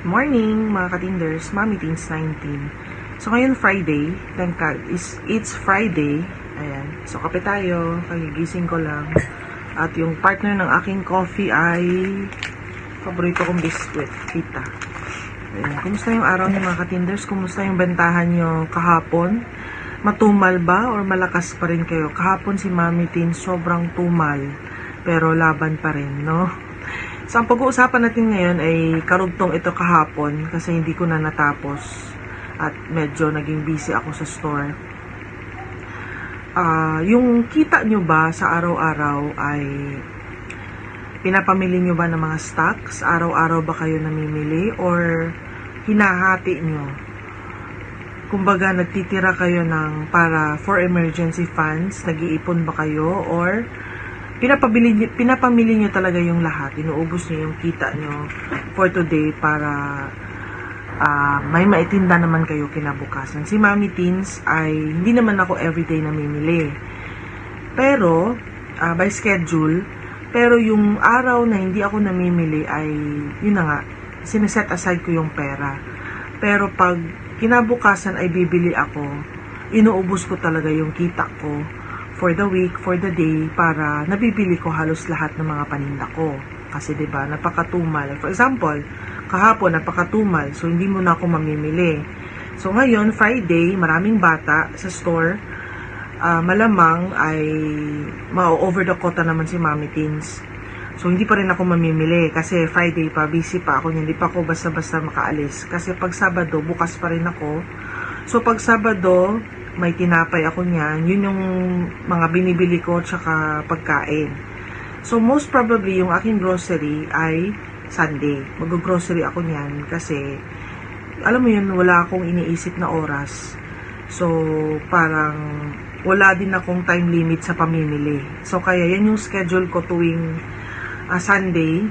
Morning mga katinders, Mami Teens 19. So ngayon Friday, thank God, is, it's Friday. Ayan, so kape tayo, kagigising ko lang. At yung partner ng aking coffee ay paborito kong biscuit, kita. Ayan, kumusta yung araw niyo mga katinders? Kumusta yung bentahan nyo kahapon? Matumal ba or malakas pa rin kayo? Kahapon si Mami Teens sobrang tumal, pero laban pa rin, no? So, ang pag-uusapan natin ngayon ay karugtong ito kahapon kasi hindi ko na natapos at medyo naging busy ako sa store. Ah, yung kita nyo ba sa araw-araw ay pinapamili nyo ba ng mga stocks? Araw-araw ba kayo namimili or hinahati nyo? Kumbaga, nagtitira kayo ng para for emergency funds, nag-iipon ba kayo or pinapabili, pinapamili nyo talaga yung lahat. Inuubos nyo yung kita nyo for today para ah, may maitinda naman kayo kinabukasan. Si Mami Teens ay hindi naman ako everyday namimili. Pero, ah, by schedule, pero yung araw na hindi ako namimili ay, yun na nga, sineset aside ko yung pera. Pero pag kinabukasan ay bibili ako, inuubos ko talaga yung kita ko for the week, for the day, para nabibili ko halos lahat ng mga paninda ko. Kasi 'di ba napakatumal. For example, kahapon napakatumal, so hindi mo na ako mamimili. So ngayon, Friday, maraming bata sa store. Ah, malamang ay ma-over the quota naman si Mami Teens. So, hindi pa rin ako mamimili kasi Friday pa, busy pa ako. Hindi pa ako basta-basta makaalis. Kasi pag Sabado, bukas pa rin ako. So, pag Sabado, may tinapay ako niyan. Yun yung mga binibili ko tsaka pagkain. So, most probably, yung aking grocery ay Sunday. Mag-grocery ako niyan kasi, alam mo yun, wala akong iniisip na oras. So, parang wala din akong time limit sa pamimili. So, kaya yan yung schedule ko tuwing ah, Sunday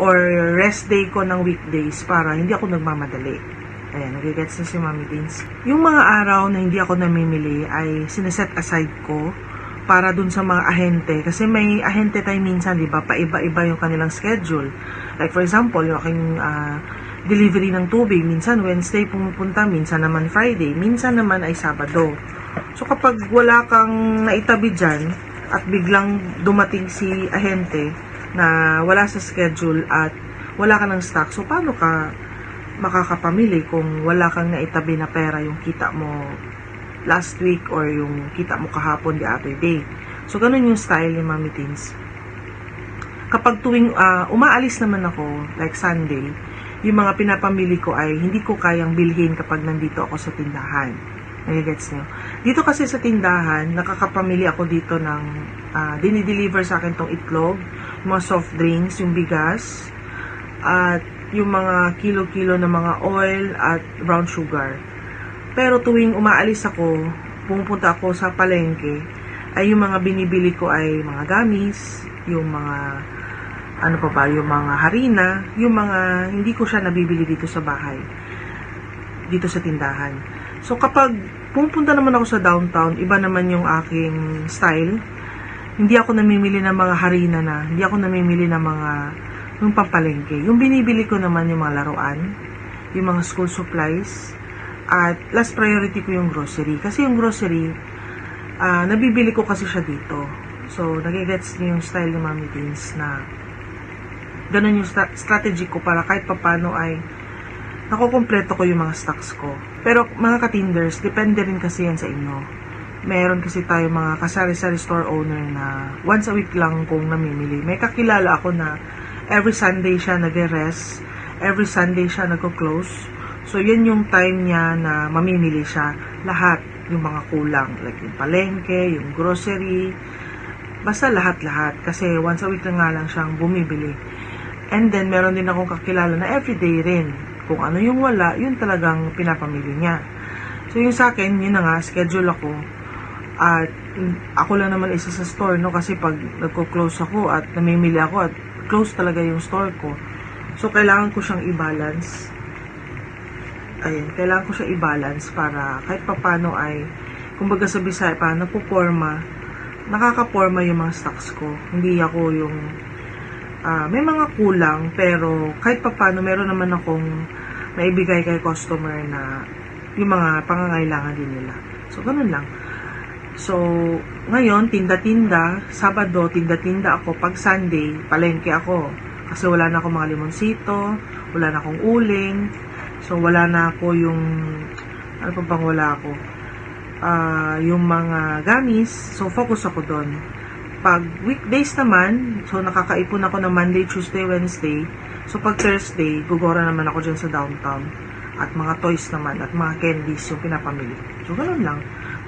or rest day ko ng weekdays para hindi ako nagmamadali. Ayan, nagigets na si Mami Teens. Yung mga araw na hindi ako namimili ay sineset aside ko para dun sa mga ahente. Kasi may ahente tayo minsan, di ba, paiba-iba yung kanilang schedule. Like for example, yung aking ah, delivery ng tubig, minsan Wednesday pumupunta, minsan naman Friday, minsan naman ay Sabado. So kapag wala kang naitabi dyan at biglang dumating si ahente na wala sa schedule at wala ka ng stock, so paano ka makakapamili kung wala kang naitabi na pera yung kita mo last week or yung kita mo kahapon the other day. So ganun yung style ni Mami Teens. Kapag tuwing ah, umaalis naman ako, like Sunday, yung mga pinapamili ko ay hindi ko kayang bilhin kapag nandito ako sa tindahan. Nagigets nyo? Dito kasi sa tindahan, nakakapamili ako dito ng, ah, dinideliver sa akin tong itlog, mga soft drinks, yung bigas, at yung mga kilo-kilo na mga oil at brown sugar. Pero tuwing umaalis ako, pumupunta ako sa palengke, ay yung mga binibili ko ay mga gamis, yung mga ano pa ba, yung mga harina, yung mga hindi ko siya nabibili dito sa bahay, dito sa tindahan. So kapag pumunta naman ako sa downtown, iba naman yung aking style. Hindi ako namimili ng mga harina na, hindi ako namimili ng mga yung pampalengke. Yung binibili ko naman yung mga laruan, yung mga school supplies, at last priority ko yung grocery. Kasi yung grocery, ah nabibili ko kasi siya dito. So, nagigets niyo yung style ni Mami Teens na ganun yung stra- strategy ko para kahit papano ay nakukompleto ko yung mga stocks ko. Pero mga katinders, depende rin kasi yan sa inyo. Meron kasi tayo mga kasari-sari store owner na once a week lang kung namimili. May kakilala ako na every Sunday siya nagre-rest, every Sunday siya nagko-close. So, yun yung time niya na mamimili siya. Lahat, yung mga kulang. Like yung palengke, yung grocery, basta lahat-lahat. Kasi once a week na nga lang siyang bumibili. And then, meron din akong kakilala na everyday rin. Kung ano yung wala, yun talagang pinapamili niya. So, yung sa akin, yun na nga, schedule ako. At ako lang naman isa sa store, no? Kasi pag nagko-close ako at namimili ako at close talaga yung store ko. So, kailangan ko siyang i-balance. Ayun, kailangan ko siya i-balance para kahit papano ay, kumbaga sa Bisaya, pa, napuporma, nakakaporma yung mga stocks ko. Hindi ako yung, ah, may mga kulang, pero kahit papano, meron naman akong maibigay kay customer na yung mga pangangailangan din nila. So, ganun lang. So, ngayon, tinda-tinda. Sabado, tinda-tinda ako. Pag Sunday, palengke ako. Kasi wala na akong mga limonsito, wala na akong uling. So, wala na ako yung, ano pa bang wala ako? Ah, yung mga gamis. So, focus ako doon. Pag weekdays naman, so nakakaipon ako ng Monday, Tuesday, Wednesday. So, pag Thursday, gugora naman ako dyan sa downtown. At mga toys naman, at mga candies yung pinapamili. So, ganun lang.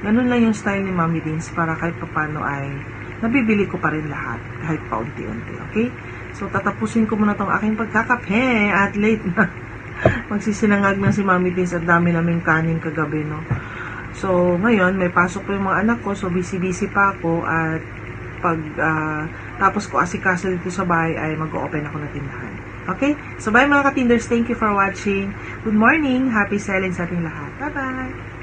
Ganun lang yung style ni Mami Beans para kahit papano ay nabibili ko pa rin lahat kahit paunti-unti. Okay? So, tatapusin ko muna tong aking pagkakape at late na. Magsisinangag na si Mami Beans at dami naming kanin kagabi, no? So, ngayon, may pasok po yung mga anak ko. So, busy-busy pa ako at pag ah, tapos ko asikaso dito sa bahay ay mag-open ako ng tindahan. Okay? So, bye mga katinders. Thank you for watching. Good morning. Happy selling sa ating lahat. Bye-bye.